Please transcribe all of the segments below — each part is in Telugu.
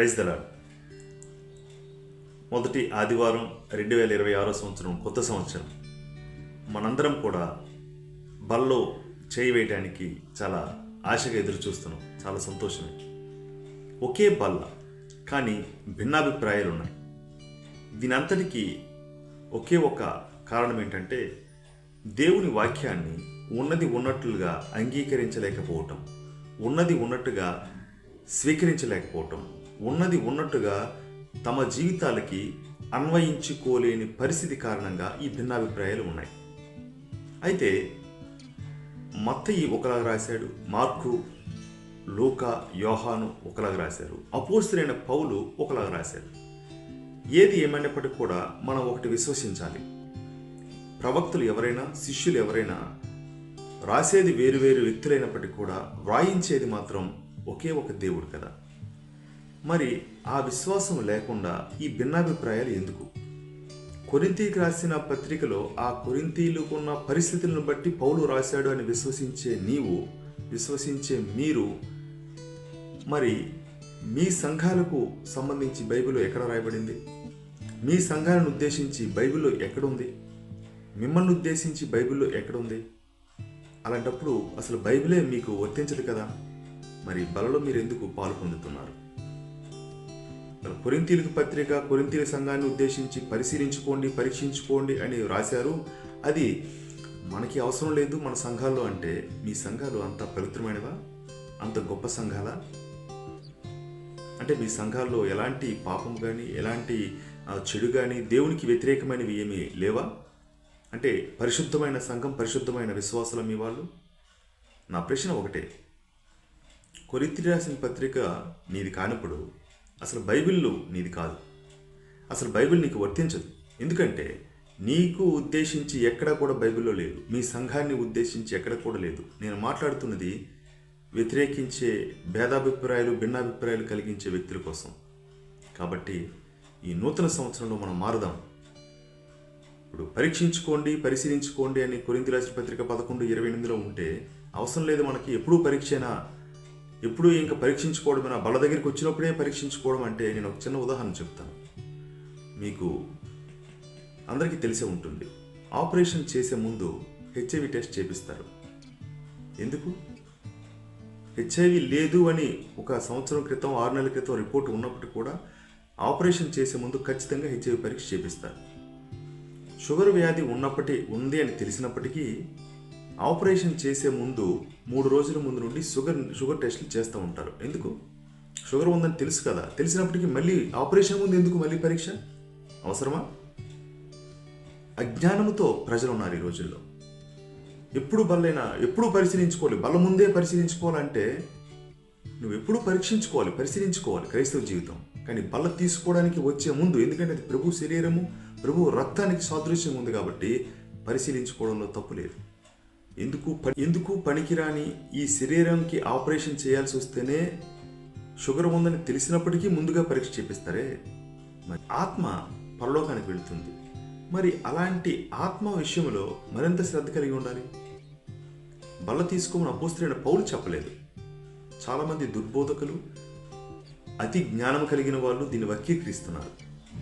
ప్రైజ్ దలాడ్ మొదటి ఆదివారం రెండు వేల ఇరవై ఆరో సంవత్సరం కొత్త సంవత్సరం. మనందరం కూడా బల్లో చేయి వేయడానికి చాలా ఆశగా ఎదురు చూస్తున్నాం చాలా సంతోషమే. ఒకే బల్ల కానీ భిన్నాభిప్రాయాలు ఉన్నాయి. దీని అంతటికీ ఒకే ఒక కారణం ఏంటంటే దేవుని వాక్యాన్ని ఉన్నది ఉన్నట్లుగా అంగీకరించలేకపోవటం ఉన్నది ఉన్నట్టుగా స్వీకరించలేకపోవటం. ఉన్నది ఉన్నట్టుగా తమ జీవితాలకి అన్వయించుకోలేని పరిస్థితి కారణంగా ఈ భిన్నాభిప్రాయాలు ఉన్నాయి. అయితే మత్తయి ఒకలాగా రాశాడు మార్కు లోక యోహాను ఒకలాగా రాశారు అపోస్తులైన పౌలు ఒకలాగా రాశారు. ఏది ఏమైనప్పటికీ కూడా మనం ఒకటి విశ్వసించాలి. ప్రవక్తలు ఎవరైనా శిష్యులు ఎవరైనా రాసేది వేరు వేరు వ్యక్తులైనప్పటికీ కూడా వ్రాయించేది మాత్రం ఒకే ఒక దేవుడు కదా. మరి ఆ విశ్వాసం లేకుండా ఈ భిన్నాభిప్రాయాలు ఎందుకు? కొరింతీకి రాసిన పత్రికలో ఆ కొరింతీలుకున్న పరిస్థితులను బట్టి పౌలు రాశాడు అని విశ్వసించే నీవు విశ్వసించే మీరు మరి మీ సంఘాలకు సంబంధించి బైబిల్ ఎక్కడ రాయబడింది? మీ సంఘాలను ఉద్దేశించి బైబిల్లో ఎక్కడుంది మిమ్మల్ని ఉద్దేశించి బైబిల్లో ఎక్కడుంది అలాంటప్పుడు అసలు బైబిలే మీకు వర్తించదు కదా? మరి బలలో మీరు ఎందుకు పాలు పొందుతున్నారు? కొరింతీలకు పత్రిక కొరింతీల సంఘాన్ని ఉద్దేశించి పరిశీలించుకోండి పరీక్షించుకోండి అని రాశారు. అది మనకి అవసరం లేదు మన సంఘాల్లో అంటే. మీ సంఘాలు అంత పవిత్రమైనవా? అంత గొప్ప సంఘాలా? అంటే మీ సంఘాల్లో ఎలాంటి పాపం కానీ ఎలాంటి చెడు కానీ దేవునికి వ్యతిరేకమైనవి ఏమీ లేవా? అంటే పరిశుద్ధమైన సంఘం పరిశుద్ధమైన విశ్వాసుల మీ వాళ్ళు? నా ప్రశ్న ఒకటే. కొరిత్తి రాసిన పత్రిక నీది కానప్పుడు అసలు బైబిల్లో నీది కాదు. అసలు బైబిల్ నీకు వర్తించదు. ఎందుకంటే నీకు ఉద్దేశించి ఎక్కడా కూడా బైబిల్లో లేదు. మీ సంఘాన్ని ఉద్దేశించి ఎక్కడ కూడా లేదు. నేను మాట్లాడుతున్నది వ్యతిరేకించే భేదాభిప్రాయాలు భిన్నాభిప్రాయాలు కలిగించే వ్యక్తుల కోసం. కాబట్టి ఈ నూతన సంవత్సరంలో మనం మారుదాం. ఇప్పుడు పరీక్షించుకోండి పరిశీలించుకోండి అని కొరింది రాసిన పత్రిక పదకొండు ఇరవై ఎనిమిదిలో ఉంటే అవసరం లేదు మనకి ఎప్పుడూ పరీక్షైనా ఎప్పుడూ ఇంకా పరీక్షించుకోవడమైనా బల దగ్గరికి వచ్చినప్పుడే పరీక్షించుకోవడం అంటే నేను ఒక చిన్న ఉదాహరణ చెప్తాను. మీకు అందరికీ తెలిసే ఉంటుంది. ఆపరేషన్ చేసే ముందు హెచ్ఐవి టెస్ట్ చేపిస్తారు. ఎందుకు? హెచ్ఐవి లేదు అని ఒక సంవత్సరం క్రితం ఆరు నెలల క్రితం రిపోర్ట్ ఉన్నప్పటికీ కూడా ఆపరేషన్ చేసే ముందు ఖచ్చితంగా హెచ్ఐవి పరీక్ష చేపిస్తారు. షుగర్ వ్యాధి ఉన్నప్పటి ఉంది అని తెలిసినప్పటికీ ఆపరేషన్ చేసే ముందు మూడు రోజుల ముందు నుండి షుగర్ షుగర్ టెస్ట్లు చేస్తూ ఉంటారు. ఎందుకు? షుగర్ ఉందని తెలుసు కదా. తెలిసినప్పటికీ మళ్ళీ ఆపరేషన్ ముందు ఎందుకు మళ్ళీ పరీక్ష? అవసరమా? అజ్ఞానముతో ప్రజలు ఉన్నారు ఈ రోజుల్లో. ఎప్పుడు బలైనా ఎప్పుడు పరిశీలించుకోవాలి బల ముందే పరిశీలించుకోవాలంటే నువ్వు ఎప్పుడు పరీక్షించుకోవాలి పరిశీలించుకోవాలి క్రైస్తవ జీవితం. కానీ బల్ల తీసుకోవడానికి వచ్చే ముందు ఎందుకంటే అది ప్రభు శరీరము ప్రభు రక్తానికి సాదృశ్యం ఉంది కాబట్టి పరిశీలించుకోవడంలో తప్పు లేదు. ఎందుకు ఎందుకు పనికిరాని ఈ శరీరంకి ఆపరేషన్ చేయాల్సి వస్తేనే షుగర్ ఉందని తెలిసినప్పటికీ ముందుగా పరీక్ష చేపిస్తారే? మరి ఆత్మ పరలోకానికి వెళుతుంది. మరి అలాంటి ఆత్మ విషయంలో మరింత శ్రద్ధ కలిగి ఉండాలి? బల్ల తీసుకోమని అపోస్తులైన పౌలు చెప్పలేదు. చాలామంది దుర్బోధకులు అతి జ్ఞానం కలిగిన వాళ్ళు దీన్ని వక్రీకరిస్తున్నారు.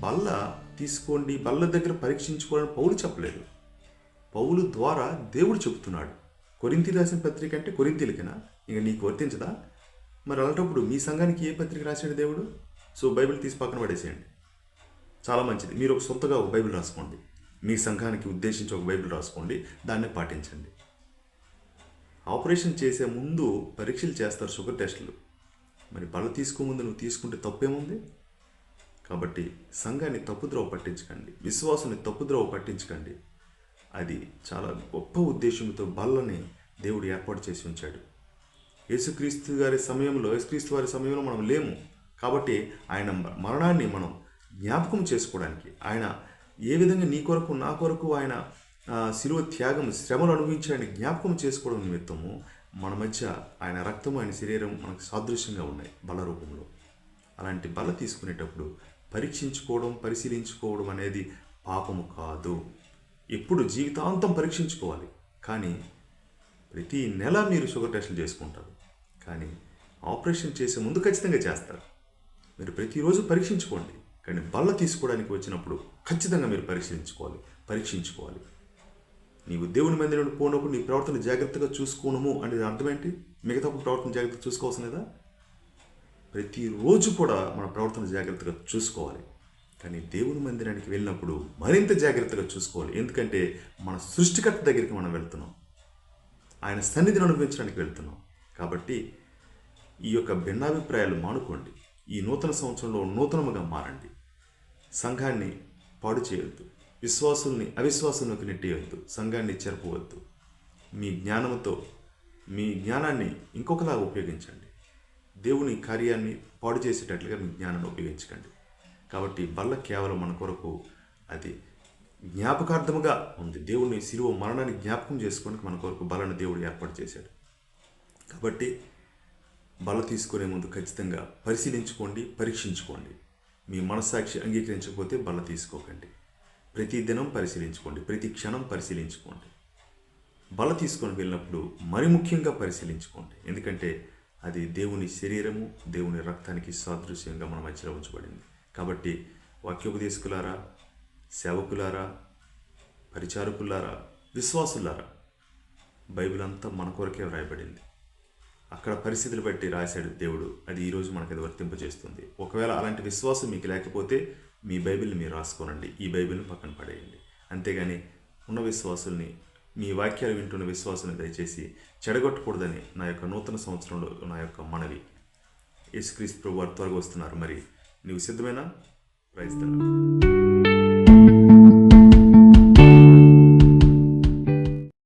బల్ల తీసుకోండి బల్ల దగ్గర పరీక్షించుకోవాలని పౌలు చెప్పలేదు. పౌలు ద్వారా దేవుడు చెబుతున్నాడు. కొరింతి రాసిన పత్రిక అంటే కొరింతీలకేనా? ఇక నీకు వర్తించదా? మరి అలాంటప్పుడు మీ సంఘానికి ఏ పత్రిక రాశాడు దేవుడు? సో బైబిల్ తీసి పక్కన పడేసేయండి. చాలా మంచిది. మీరు ఒక సొంతగా ఒక బైబిల్ రాసుకోండి. మీ సంఘానికి ఉద్దేశించి ఒక బైబిల్ రాసుకోండి. దాన్ని పాటించండి. ఆపరేషన్ చేసే ముందు పరీక్షలు చేస్తారు షుగర్ టెస్టులు. మరి బల తీసుకోముందు నువ్వు తీసుకుంటే తప్పేముంది? కాబట్టి సంఘాన్ని తప్పుద్రోవ పట్టించకండి. విశ్వాసాన్ని తప్పుద్రోవ పట్టించకండి. అది చాలా గొప్ప ఉద్దేశంతో బల్లని దేవుడు ఏర్పాటు చేసి ఉంచాడు. యేసుక్రీస్తు గారి సమయంలో యేసుక్రీస్తు వారి సమయంలో మనం లేము. కాబట్టి ఆయన మరణాన్ని మనం జ్ఞాపకం చేసుకోవడానికి ఆయన ఏ విధంగా నీ కొరకు నా కొరకు ఆయన శిలువ త్యాగం శ్రమలు అనుభవించాడని జ్ఞాపకం చేసుకోవడం నిమిత్తము మన మధ్య ఆయన రక్తం ఆయన శరీరం మనకు సాదృశ్యంగా ఉన్నాయి బల రూపంలో అలాంటి బల తీసుకునేటప్పుడు పరీక్షించుకోవడం పరిశీలించుకోవడం అనేది పాపము కాదు. ఎప్పుడు జీవితాంతం పరీక్షించుకోవాలి. కానీ ప్రతి నెల మీరు షుగర్ టెస్టులు చేసుకుంటారు. కానీ ఆపరేషన్ చేసే ముందు ఖచ్చితంగా చేస్తారు. మీరు ప్రతిరోజు పరీక్షించుకోండి. కానీ బల్ల తీసుకోవడానికి వచ్చినప్పుడు ఖచ్చితంగా మీరు పరీక్షించుకోవాలి. పరీక్షించుకోవాలి. నీవు దేవుని మందిరం పోనప్పుడు నీ ప్రవర్తన జాగ్రత్తగా చూసుకోనము అనేది అర్థం ఏంటి? మిగతా ప్రవర్తన జాగ్రత్తగా చూసుకోవాల్సిన లేదా? ప్రతిరోజు కూడా మన ప్రవర్తన జాగ్రత్తగా చూసుకోవాలి. కానీ దేవుని మందిరానికి వెళ్ళినప్పుడు మరింత జాగ్రత్తగా చూసుకోవాలి. ఎందుకంటే మన సృష్టికర్త దగ్గరికి మనం వెళ్తున్నాం. ఆయన సన్నిధిని అనుభవించడానికి వెళ్తున్నాం. కాబట్టి ఈ యొక్క భిన్నాభిప్రాయాలు మానుకోండి. ఈ నూతన సంవత్సరంలో నూతనముగా మారండి. సంఘాన్ని పాడు చేయొద్దు. విశ్వాసుల్ని అవిశ్వాసంలోకి నెట్టేయొద్దు. సంఘాన్ని చెరపవద్దు. మీ జ్ఞానంతో మీ జ్ఞానాన్ని ఇంకొకలాగా ఉపయోగించండి. దేవుని కార్యాన్ని పాడు చేసేటట్లుగా మీ జ్ఞానాన్ని ఉపయోగించకండి. కాబట్టి బల్ల కేవలం మన కొరకు అది జ్ఞాపకార్థముగా ఉంది. దేవుని శిలువ మరణాన్ని జ్ఞాపకం చేసుకోవడానికి మన కొరకు బలను దేవుడు ఏర్పాటు చేశాడు. కాబట్టి బల తీసుకునే ముందు ఖచ్చితంగా పరిశీలించుకోండి పరీక్షించుకోండి. మీ మనస్సాక్షి అంగీకరించకపోతే బల తీసుకోకండి. ప్రతి దినం పరిశీలించుకోండి ప్రతి క్షణం పరిశీలించుకోండి. బల తీసుకొని వెళ్ళినప్పుడు మరి ముఖ్యంగా పరిశీలించుకోండి. ఎందుకంటే అది దేవుని శరీరము దేవుని రక్తానికి సాదృశ్యంగా మన మధ్యలో ఉంచబడింది. కాబట్టి వాక్యోపదేశకులారా సేవకులారా పరిచారకులారా విశ్వాసులారా బైబిల్ అంతా మన కొరకే వ్రాయబడింది. అక్కడ పరిస్థితులు బట్టి రాశాడు దేవుడు. అది ఈరోజు మనకి అది వర్తింపజేస్తుంది. ఒకవేళ అలాంటి విశ్వాసం మీకు లేకపోతే మీ బైబిల్ని మీరు రాసుకోనండి. ఈ బైబిల్ని పక్కన పడేయండి. అంతేగాని ఉన్న విశ్వాసుల్ని మీ వాక్యాలు వింటున్న విశ్వాసుని దయచేసి చెడగొట్టకూడదని నా యొక్క నూతన సంవత్సరంలో నా యొక్క మనవి. యేసుక్రీస్తు ప్రభు వారు త్వరగా వస్తున్నారు మరి. ನೀವು ಸಿದ್ಧವೇನಾ ಪ್ರೈಸ್